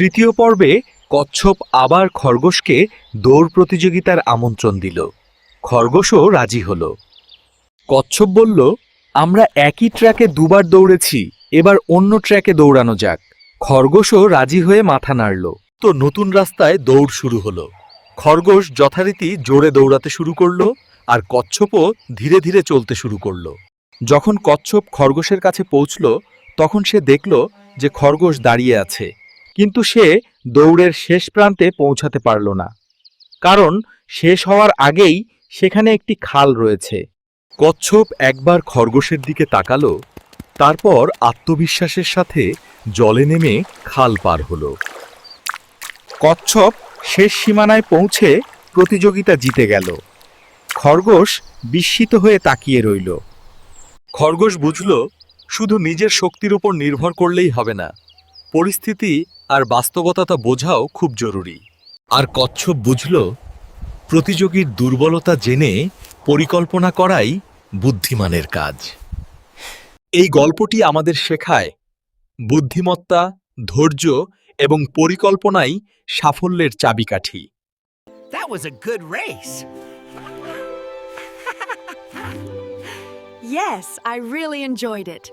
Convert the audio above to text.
তৃতীয় পর্বে কচ্ছপ আবার খরগোশকে দৌড় প্রতিযোগিতার আমন্ত্রণ দিল। খরগোশও রাজি হল। কচ্ছপ বলল, আমরা একই ট্র্যাকে দুবার দৌড়েছি, এবার অন্য ট্র্যাকে দৌড়ানো যাক। খরগোশও রাজি হয়ে মাথা নাড়ল। তো নতুন রাস্তায় দৌড় শুরু হলো। খরগোশ যথারীতি জোরে দৌড়াতে শুরু করল আর কচ্ছপও ধীরে ধীরে চলতে শুরু করল। যখন কচ্ছপ খরগোশের কাছে পৌঁছল, তখন সে দেখল যে খরগোশ দাঁড়িয়ে আছে। কিন্তু সে দৌড়ের শেষ প্রান্তে পৌঁছাতে পারল না। কারণ শেষ হওয়ার আগেই সেখানে একটি খাল রয়েছে। কচ্ছপ একবার খরগোশের দিকে তাকালো, তারপর আত্মবিশ্বাসের সাথে জলে নেমে খাল পার হলো। কচ্ছপ শেষ সীমানায় পৌঁছে প্রতিযোগিতা জিতে গেল। খরগোশ বিস্মিত হয়ে তাকিয়ে রইল। খরগোশ বুঝল, শুধু নিজের শক্তির উপর নির্ভর করলেই হবে না। পরিস্থিতি আর বাস্তবতা বোঝাও খুব জরুরি আর কচ্ছপ বুঝল প্রতিযোগীর দুর্বলতা জেনে পরিকল্পনা করাই বুদ্ধিমানের কাজ এই গল্পটি আমাদের শেখায় বুদ্ধিমত্তা ধৈর্য এবং পরিকল্পনাই সাফল্যের চাবিকাঠি That was a good race. Yes, I really enjoyed it.